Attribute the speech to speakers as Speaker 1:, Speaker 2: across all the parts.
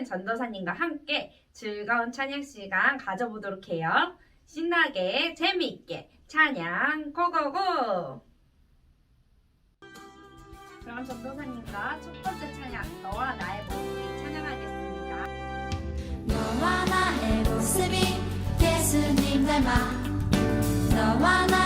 Speaker 1: 펜 전도사님과 함께 즐거운 찬양 시간 가져보도록 해요. 신나게 재미있게 찬양 고고고! 그럼 전도사님과 첫 번째 찬양 너와 나의 모습이 찬양하겠습니다.
Speaker 2: 너와 나의 모습이 예수님 닮아 너와 나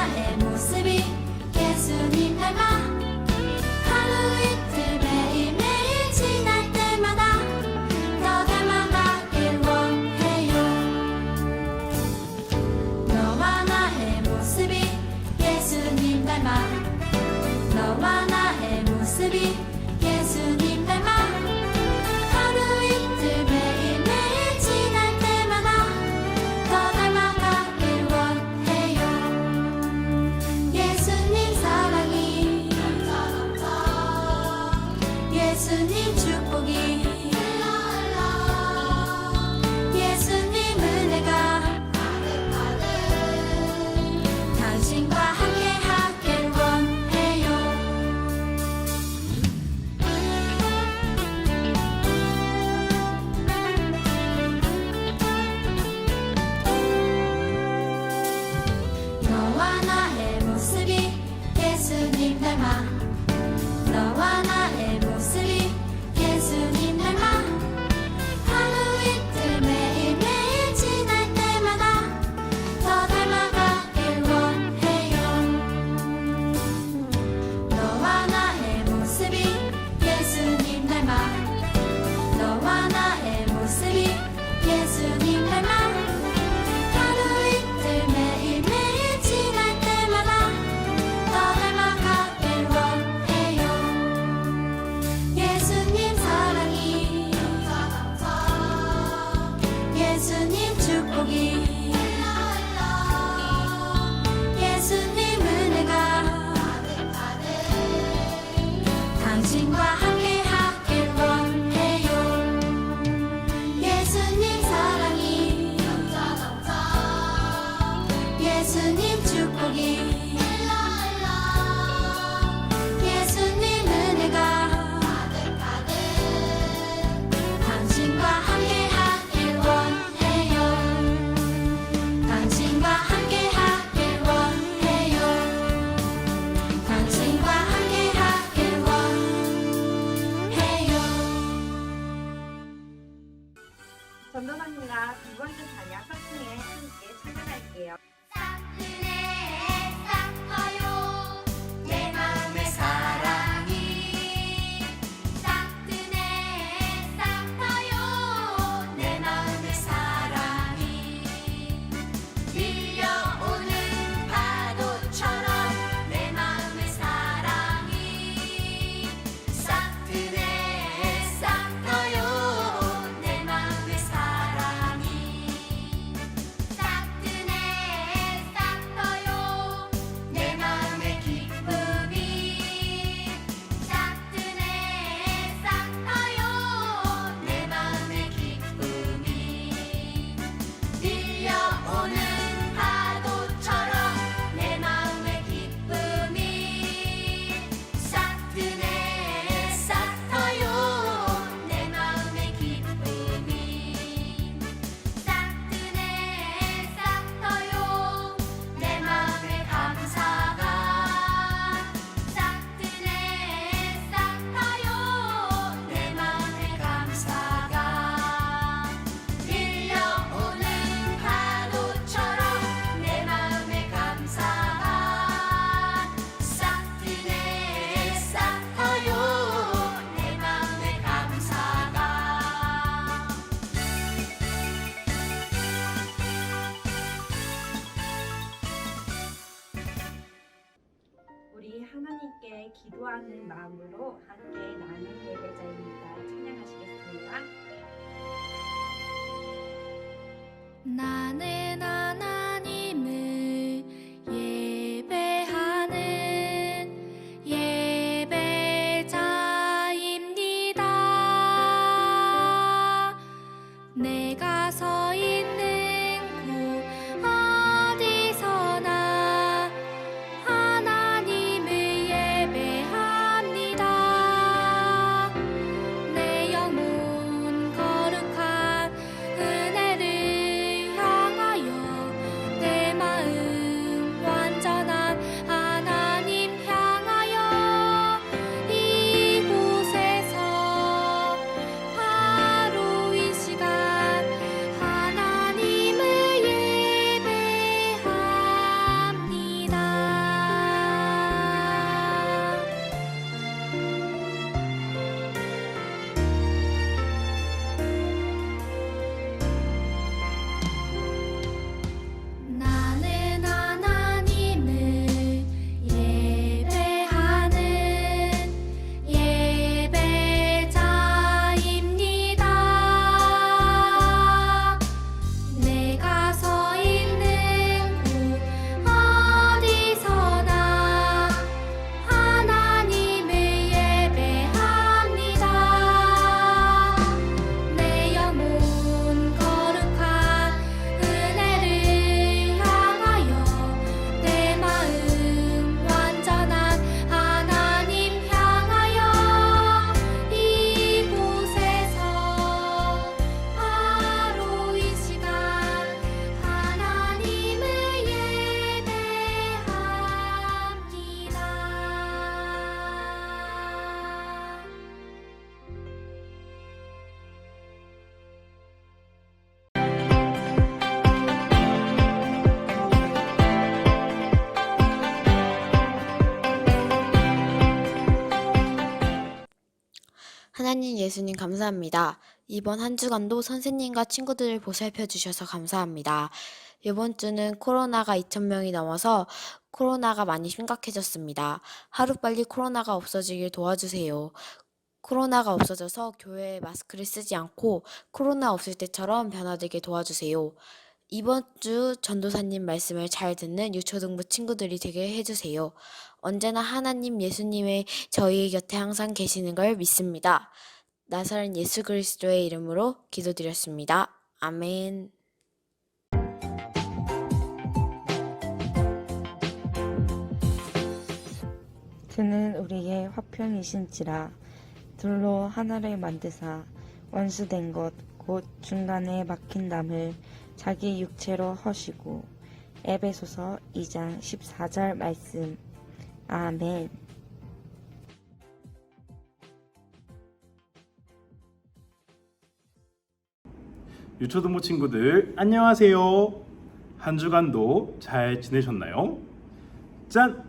Speaker 1: 전도사님과 이번 주 단양 설중에 함께 참여할게요.
Speaker 3: 예수님 감사합니다. 이번 한 주간도 선생님과 친구들을 보살펴 주셔서 감사합니다. 이번 주는 코로나가 2,000명이 넘어서 코로나가 많이 심각해졌습니다. 하루빨리 코로나가 없어지길 도와주세요. 코로나가 없어져서 교회에 마스크를 쓰지 않고 코로나 없을 때처럼 변화되게 도와주세요. 이번 주 전도사님 말씀을 잘 듣는 유초등부 친구들이 되게 해주세요. 언제나 하나님 예수님의 저희 곁에 항상 계시는 걸 믿습니다. 나사렛 예수 그리스도의 이름으로 기도드렸습니다. 아멘.
Speaker 4: 그는 우리의 화평이신지라 둘로 하나를 만드사 원수된 것 곧 중간에 막힌 담을 자기 육체로 허시고 에베소서 2장 14절 말씀 아멘
Speaker 5: 유초등부 친구들 안녕하세요. 한 주간도 잘 지내셨나요? 짠!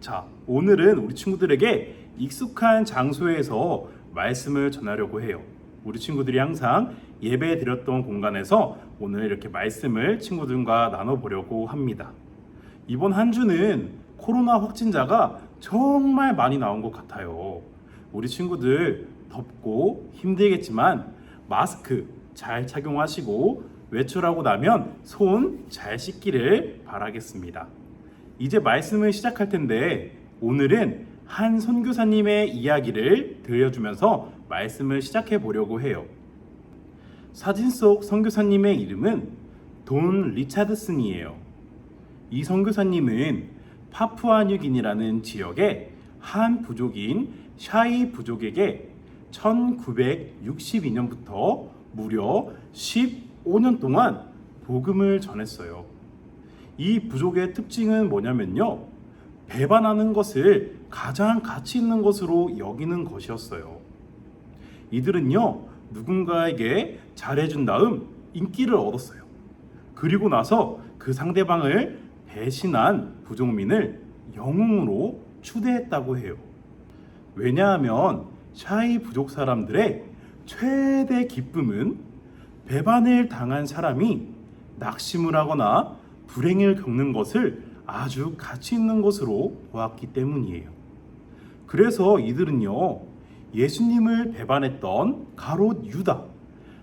Speaker 5: 자, 오늘은 우리 친구들에게 익숙한 장소에서 말씀을 전하려고 해요. 우리 친구들이 항상 예배 드렸던 공간에서 오늘 이렇게 말씀을 친구들과 나눠보려고 합니다. 이번 한 주는 코로나 확진자가 정말 많이 나온 것 같아요. 우리 친구들 덥고 힘들겠지만 마스크 잘 착용하시고 외출하고 나면 손 잘 씻기를 바라겠습니다. 이제 말씀을 시작할 텐데 오늘은 한 선교사님의 이야기를 들려주면서 말씀을 시작해 보려고 해요. 사진 속 선교사님의 이름은 돈 리차드슨이에요. 이 선교사님은 파푸아뉴기니라는 지역의 한 부족인 샤이 부족에게 1962년부터 무려 15년 동안 복음을 전했어요. 이 부족의 특징은 뭐냐면요. 배반하는 것을 가장 가치 있는 것으로 여기는 것이었어요. 이들은요, 누군가에게 잘해준 다음 인기를 얻었어요. 그리고 나서 그 상대방을 배신한 부족민을 영웅으로 추대했다고 해요. 왜냐하면 샤이 부족 사람들의 최대 기쁨은 배반을 당한 사람이 낙심을 하거나 불행을 겪는 것을 아주 가치 있는 것으로 보았기 때문이에요. 그래서 이들은요, 예수님을 배반했던 가롯 유다,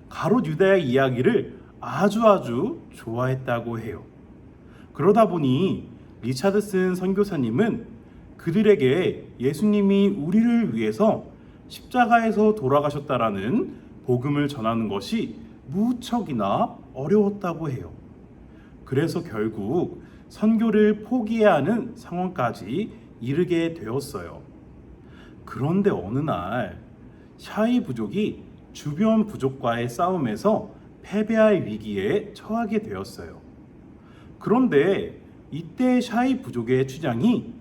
Speaker 5: 가롯 유다의 이야기를 아주 아주 좋아했다고 해요. 그러다 보니 리차드슨 선교사님은 그들에게 예수님이 우리를 위해서 십자가에서 돌아가셨다라는 복음을 전하는 것이 무척이나 어려웠다고 해요. 그래서 결국 선교를 포기해야 하는 상황까지 이르게 되었어요. 그런데 어느 날 샤이 부족이 주변 부족과의 싸움에서 패배할 위기에 처하게 되었어요. 그런데 이때 샤이 부족의 추장이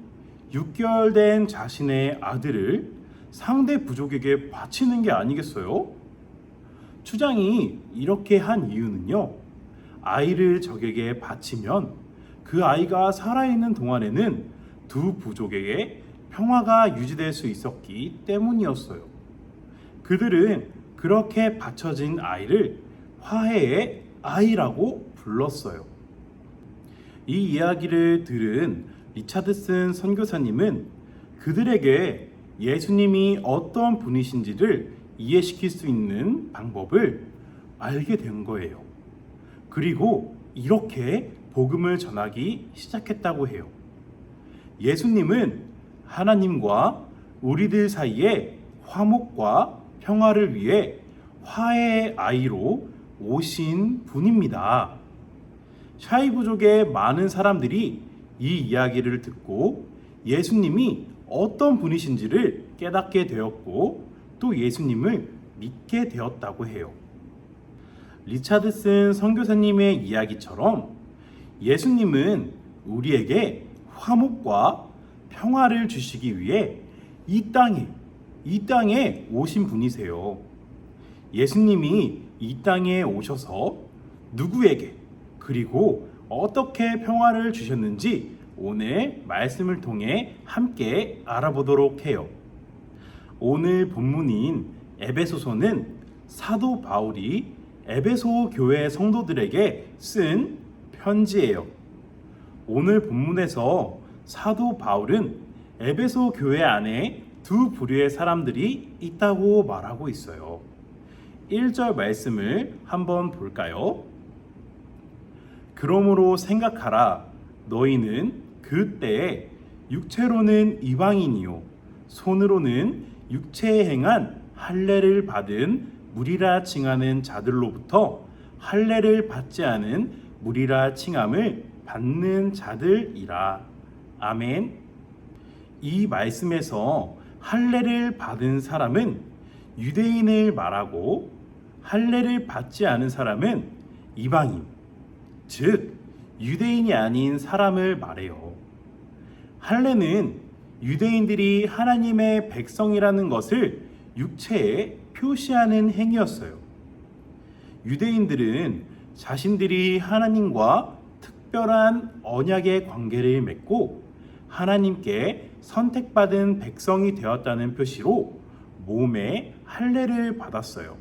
Speaker 5: 6개월 된 자신의 아들을 상대 부족에게 바치는 게 아니겠어요? 추장이 이렇게 한 이유는요. 아이를 적에게 바치면 그 아이가 살아있는 동안에는 두 부족에게 평화가 유지될 수 있었기 때문이었어요. 그들은 그렇게 바쳐진 아이를 화해의 아이라고 불렀어요. 이 이야기를 들은 리차드슨 선교사님은 그들에게 예수님이 어떤 분이신지를 이해시킬 수 있는 방법을 알게 된 거예요. 그리고 이렇게 복음을 전하기 시작했다고 해요. 예수님은 하나님과 우리들 사이에 화목과 평화를 위해 화해의 아이로 오신 분입니다. 샤이 부족의 많은 사람들이 이 이야기를 듣고 예수님이 어떤 분이신지를 깨닫게 되었고 또 예수님을 믿게 되었다고 해요. 리차드슨 선교사님의 이야기처럼 예수님은 우리에게 화목과 평화를 주시기 위해 이 땅에 이 땅에 오신 분이세요. 예수님이 이 땅에 오셔서 누구에게 그리고 어떻게 평화를 주셨는지 오늘 말씀을 통해 함께 알아보도록 해요. 오늘 본문인 에베소서는 사도 바울이 에베소 교회 성도들에게 쓴 편지예요. 오늘 본문에서 사도 바울은 에베소 교회 안에 두 부류의 사람들이 있다고 말하고 있어요. 1절 말씀을 한번 볼까요? 그러므로 생각하라 너희는 그때에 육체로는 이방인이요 손으로는 육체에 행한 할례를 받은 무리라 칭하는 자들로부터 할례를 받지 않은 무리라 칭함을 받는 자들이라 아멘. 이 말씀에서 할례를 받은 사람은 유대인을 말하고 할례를 받지 않은 사람은 이방인 즉 유대인이 아닌 사람을 말해요. 할례는 유대인들이 하나님의 백성이라는 것을 육체에 표시하는 행위였어요. 유대인들은 자신들이 하나님과 특별한 언약의 관계를 맺고 하나님께 선택받은 백성이 되었다는 표시로 몸에 할례를 받았어요.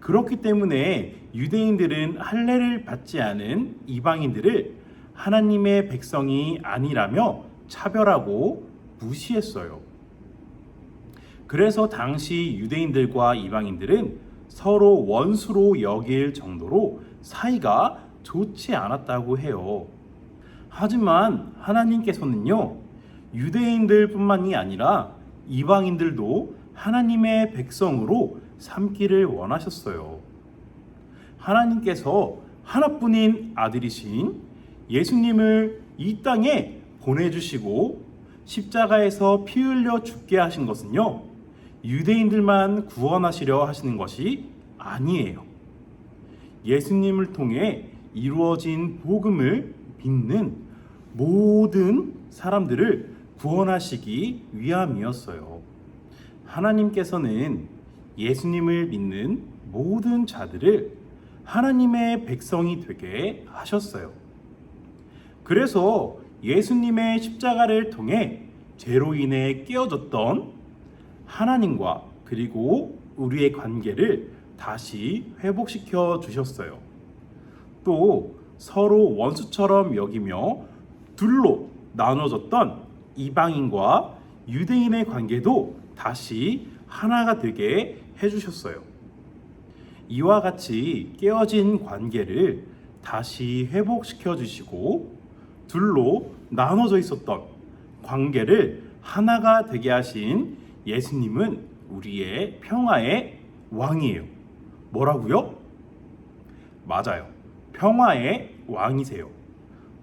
Speaker 5: 그렇기 때문에 유대인들은 할례를 받지 않은 이방인들을 하나님의 백성이 아니라며 차별하고 무시했어요. 그래서 당시 유대인들과 이방인들은 서로 원수로 여길 정도로 사이가 좋지 않았다고 해요. 하지만 하나님께서는요, 유대인들 뿐만이 아니라 이방인들도 하나님의 백성으로 삼기를 원하셨어요. 하나님께서 하나뿐인 아들이신 예수님을 이 땅에 보내주시고 십자가에서 피 흘려 죽게 하신 것은요, 유대인들만 구원하시려 하시는 것이 아니에요. 예수님을 통해 이루어진 복음을 믿는 모든 사람들을 구원하시기 위함이었어요. 하나님께서는 예수님을 믿는 모든 자들을 하나님의 백성이 되게 하셨어요. 그래서 예수님의 십자가를 통해 죄로 인해 깨어졌던 하나님과 그리고 우리의 관계를 다시 회복시켜 주셨어요. 또 서로 원수처럼 여기며 둘로 나눠졌던 이방인과 유대인의 관계도 다시 하나가 되게 해주셨어요. 이와 같이 깨어진 관계를 다시 회복시켜 주시고 둘로 나눠져 있었던 관계를 하나가 되게 하신 예수님은 우리의 평화의 왕이에요. 뭐라고요? 맞아요. 평화의 왕이세요.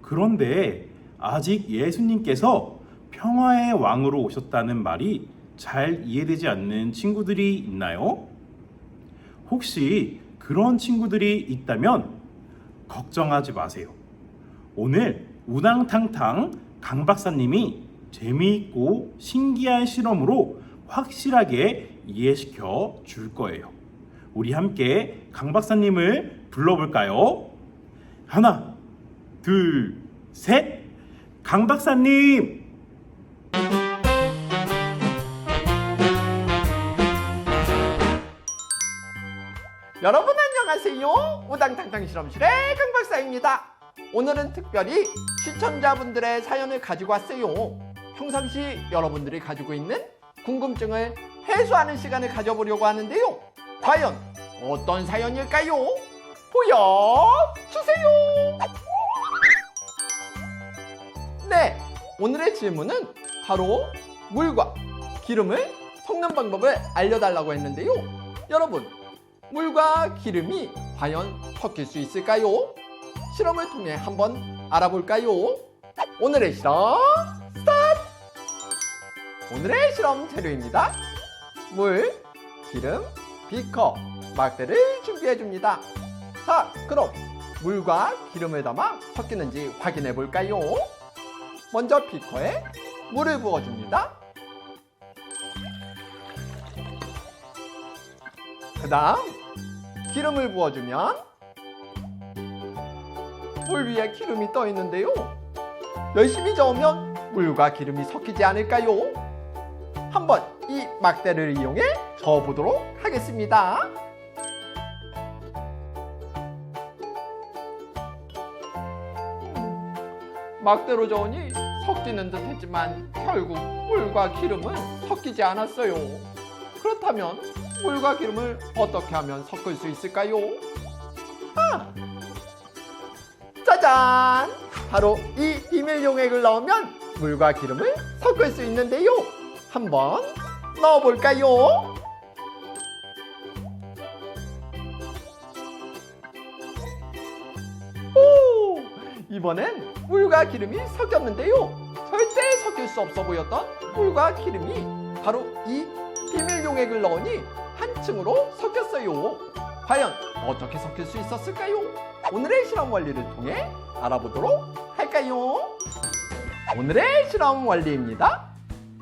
Speaker 5: 그런데 아직 예수님께서 평화의 왕으로 오셨다는 말이 잘 이해되지 않는 친구들이 있나요? 혹시 그런 친구들이 있다면 걱정하지 마세요. 오늘 우당탕탕 강 박사님이 재미있고 신기한 실험으로 확실하게 이해시켜 줄 거예요. 우리 함께 강 박사님을 불러볼까요? 하나, 둘, 셋. 강 박사님!
Speaker 6: 여러분 안녕하세요. 우당탕탕 실험실의 강 박사입니다. 오늘은 특별히 시청자분들의 사연을 가지고 왔어요. 평상시 여러분들이 가지고 있는 궁금증을 해소하는 시간을 가져보려고 하는데요. 과연 어떤 사연일까요? 보여주세요. 네, 오늘의 질문은 바로 물과 기름을 섞는 방법을 알려달라고 했는데요. 여러분, 물과 기름이 과연 섞일 수 있을까요? 실험을 통해 한번 알아볼까요? 오늘의 실험 스타트! 오늘의 실험 재료입니다. 물, 기름, 비커, 막대를 준비해 줍니다. 자, 그럼 물과 기름을 담아 섞이는지 확인해 볼까요? 먼저 비커에 물을 부어 줍니다. 그 다음 기름을 부어주면 물 위에 기름이 떠 있는데요. 열심히 저으면 물과 기름이 섞이지 않을까요? 한번 이 막대를 이용해 저어보도록 하겠습니다. 막대로 저으니 섞이는 듯 했지만 결국 물과 기름은 섞이지 않았어요. 그렇다면 물과 기름을 어떻게 하면 섞을 수 있을까요? 아! 짜잔! 바로 이 비밀 용액을 넣으면 물과 기름을 섞을 수 있는데요. 한번 넣어볼까요? 오! 이번엔 물과 기름이 섞였는데요. 절대 섞일 수 없어 보였던 물과 기름이 바로 이 비밀 용액을 넣으니 한 층으로 섞였어요. 과연 어떻게 섞일 수 있었을까요? 오늘의 실험 원리를 통해 알아보도록 할까요? 오늘의 실험 원리입니다.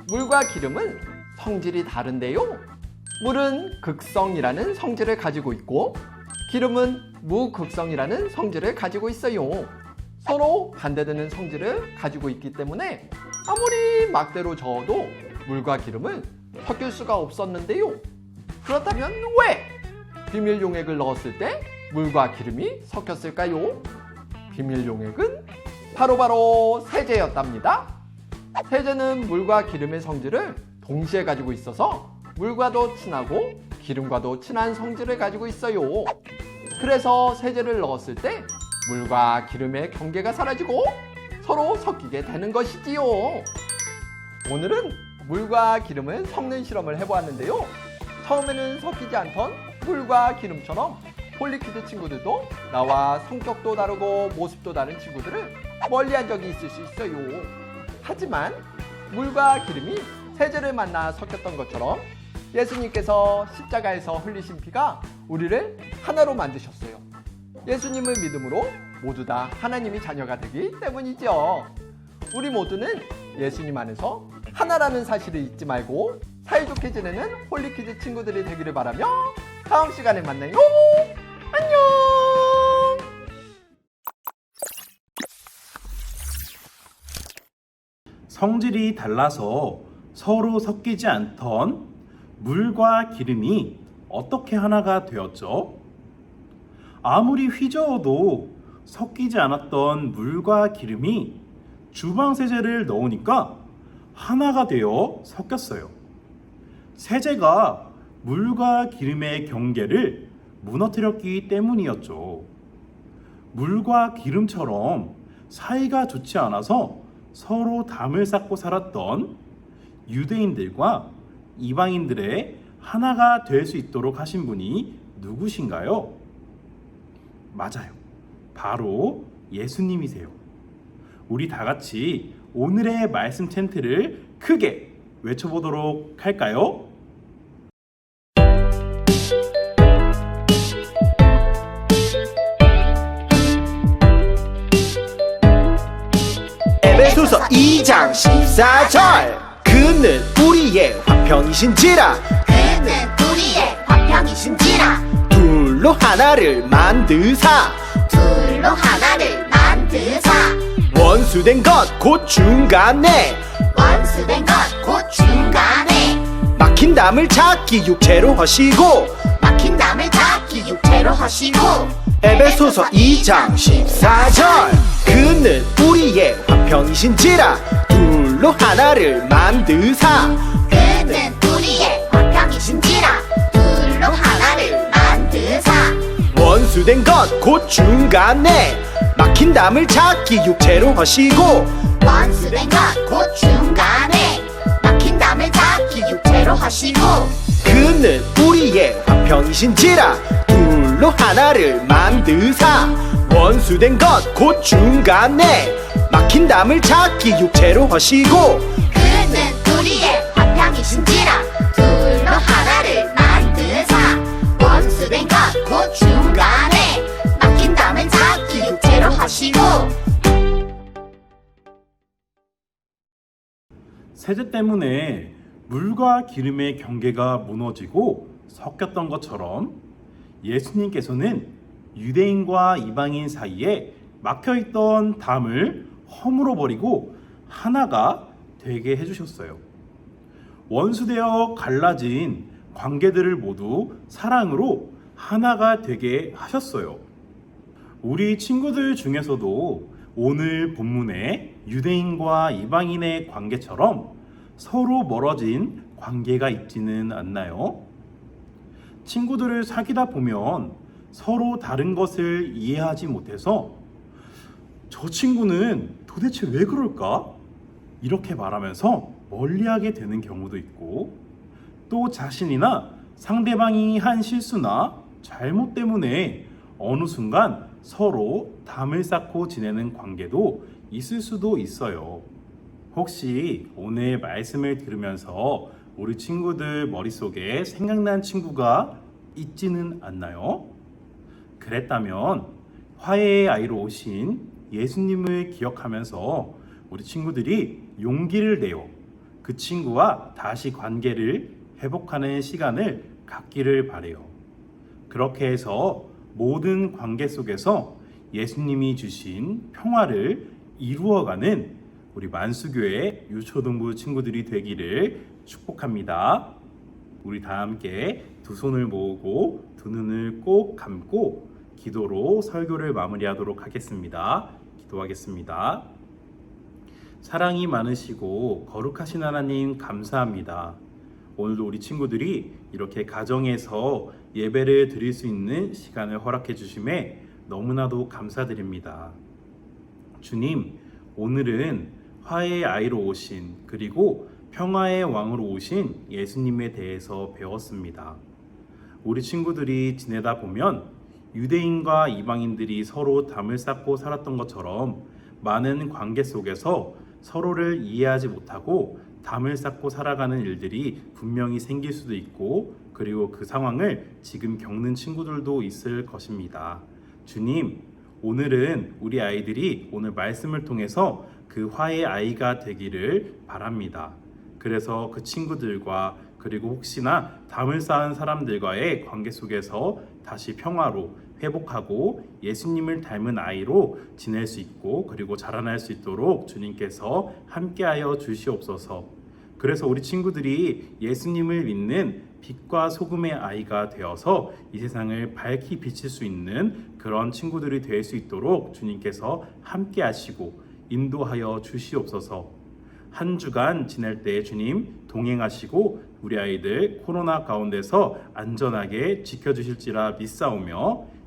Speaker 6: 물과 기름은 성질이 다른데요. 물은 극성이라는 성질을 가지고 있고 기름은 무극성이라는 성질을 가지고 있어요. 서로 반대되는 성질을 가지고 있기 때문에 아무리 막대로 저어도 물과 기름은 섞일 수가 없었는데요. 그렇다면 왜 비밀 용액을 넣었을 때 물과 기름이 섞였을까요? 비밀 용액은 바로 바로 세제였답니다. 세제는 물과 기름의 성질을 동시에 가지고 있어서 물과도 친하고 기름과도 친한 성질을 가지고 있어요. 그래서 세제를 넣었을 때 물과 기름의 경계가 사라지고 서로 섞이게 되는 것이지요. 오늘은 물과 기름을 섞는 실험을 해보았는데요. 처음에는 섞이지 않던 물과 기름처럼 폴리키드 친구들도 나와 성격도 다르고 모습도 다른 친구들을 멀리한 적이 있을 수 있어요. 하지만 물과 기름이 세제를 만나 섞였던 것처럼 예수님께서 십자가에서 흘리신 피가 우리를 하나로 만드셨어요. 예수님을 믿음으로 모두 다 하나님이 자녀가 되기 때문이죠. 우리 모두는 예수님 안에서 하나라는 사실을 잊지 말고 사이좋게 지내는 홀리키즈 친구들이 되기를 바라며 다음 시간에 만나요.
Speaker 5: 성질이 달라서 서로 섞이지 않던 물과 기름이 어떻게 하나가 되었죠? 아무리 휘저어도 섞이지 않았던 물과 기름이 주방 세제를 넣으니까 하나가 되어 섞였어요. 세제가 물과 기름의 경계를 무너뜨렸기 때문이었죠. 물과 기름처럼 사이가 좋지 않아서 서로 담을 쌓고 살았던 유대인들과 이방인들의 하나가 될 수 있도록 하신 분이 누구신가요? 맞아요. 바로 예수님이세요. 우리 다 같이 오늘의 말씀 텐트를 크게 외쳐보도록 할까요?
Speaker 7: 2장 14절. 그는 우리의 화평이신지라.
Speaker 8: 그는 우리의 화평이신지라.
Speaker 7: 둘로 하나를 만드사.
Speaker 8: 둘로 하나를 만드사.
Speaker 7: 원수된 것 곧 중간에.
Speaker 8: 원수된 것 곧 중간에.
Speaker 7: 막힌 담을 찾기 육체로 하시고.
Speaker 8: 막힌 담을 닫기 육체로 하시고.
Speaker 7: 에베소서 2장 14절. 그는 우리의 화평이신지라 둘로 하나를 만드사.
Speaker 8: 그는 우리의 화평이 신지라. 둘로 하나를 만드사.
Speaker 7: 원수된 것 곧 중간에 막힌 담을 찾기 육체로 하시고.
Speaker 8: 원수된 것 곧 중간에 막힌 담을 닫기 육체로 하시고.
Speaker 7: 그는 우리의 화평이신지라 둘로 하나를 만드사. 원수된 것 곧 중간에 막힌 담을 찾기 육체로 하시고.
Speaker 8: 그는 우리의 화평이신지라 둘로 하나를 만드사. 원수된 것곧 중간에 막힌 담을 닫기 육체로 하시고.
Speaker 5: 세제 때문에 물과 기름의 경계가 무너지고 섞였던 것처럼 예수님께서는 유대인과 이방인 사이에 막혀있던 담을 허물어 버리고 하나가 되게 해주셨어요. 원수되어 갈라진 관계들을 모두 사랑으로 하나가 되게 하셨어요. 우리 친구들 중에서도 오늘 본문의 유대인과 이방인의 관계처럼 서로 멀어진 관계가 있지는 않나요? 친구들을 사귀다 보면 서로 다른 것을 이해하지 못해서 저 친구는 도대체 왜 그럴까? 이렇게 말하면서 멀리하게 되는 경우도 있고 또 자신이나 상대방이 한 실수나 잘못 때문에 어느 순간 서로 담을 쌓고 지내는 관계도 있을 수도 있어요. 혹시 오늘 말씀을 들으면서 우리 친구들 머릿속에 생각난 친구가 있지는 않나요? 그랬다면 화해의 아이로 오신 예수님을 기억하면서 우리 친구들이 용기를 내어 그 친구와 다시 관계를 회복하는 시간을 갖기를 바래요. 그렇게 해서 모든 관계 속에서 예수님이 주신 평화를 이루어가는 우리 만수교회 유초등부 친구들이 되기를 축복합니다. 우리 다 함께 두 손을 모으고 두 눈을 꼭 감고 기도로 설교를 마무리하도록 하겠습니다. 기도하겠습니다. 사랑이 많으시고 거룩하신 하나님 감사합니다. 오늘도 우리 친구들이 이렇게 가정에서 예배를 드릴 수 있는 시간을 허락해 주심에 너무나도 감사드립니다. 주님, 오늘은 화해의 아이로 오신 그리고 평화의 왕으로 오신 예수님에 대해서 배웠습니다. 우리 친구들이 지내다 보면 유대인과 이방인들이 서로 담을 쌓고 살았던 것처럼 많은 관계 속에서 서로를 이해하지 못하고 담을 쌓고 살아가는 일들이 분명히 생길 수도 있고 그리고 그 상황을 지금 겪는 친구들도 있을 것입니다. 주님, 오늘은 우리 아이들이 오늘 말씀을 통해서 그 화의 아이가 되기를 바랍니다. 그래서 그 친구들과 그리고 혹시나 담을 쌓은 사람들과의 관계 속에서 다시 평화로 회복하고 예수님을 닮은 아이로 지낼 수 있고 그리고 자라날 수 있도록 주님께서 함께하여 주시옵소서. 그래서 우리 친구들이 예수님을 믿는 빛과 소금의 아이가 되어서 이 세상을 밝히 비칠 수 있는 그런 친구들이 될 수 있도록 주님께서 함께 하시고 인도하여 주시옵소서. 한 주간 지낼 때 주님 동행하시고 우리 아이들 코로나 가운데서 안전하게 지켜주실지라 믿사오며